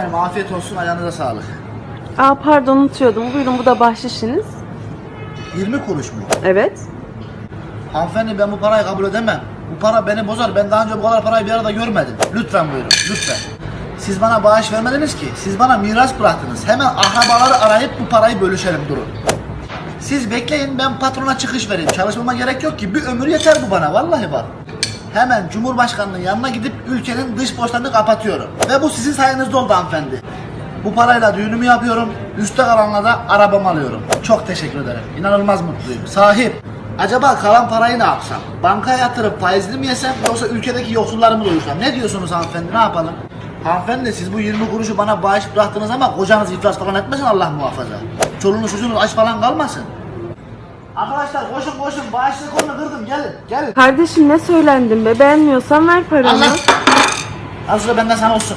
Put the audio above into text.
Efendim, Afiyet olsun ayağınıza sağlık. Aa pardon unutuyordum. Buyurun bu da bahşişiniz. 20 kuruş mu? Evet. Hanımefendi ben bu parayı kabul edemem. Bu para beni bozar. Ben daha önce bu kadar parayı bir arada görmedim. Lütfen buyurun, lütfen. Siz bana bağış vermediniz ki. Siz bana miras bıraktınız. Hemen akrabaları arayıp bu parayı bölüşelim durun. Siz bekleyin ben patrona çıkış vereyim. Çalışmama gerek yok ki. Bir ömür yeter bu bana. Vallahi bak. Hemen Cumhurbaşkanının yanına gidip ülkenin dış borçlarını kapatıyorum. Ve bu sizin sayenizde oldu hanımefendi. Bu parayla düğünümü yapıyorum. Üste kalanla da arabamı alıyorum. Çok teşekkür ederim. İnanılmaz mutluyum. Sahip. Acaba kalan parayı ne yapsam? Bankaya yatırıp faizli mi yesem yoksa ülkedeki yoksulları mı doyursam? Ne diyorsunuz hanımefendi? Ne yapalım? Hanımefendi siz bu 20 kuruşu bana bağış bıraktınız ama kocanız iflas falan etmesin Allah muhafaza. Çoluğunuz çocuğunuz aç falan kalmasın. Arkadaşlar koşun koşun bağış rekorunu kırdım gelin gelin. Kardeşim ne söylendin be? Beğenmiyorsan ver paranı. Allah. Al sıra benden sana olsun.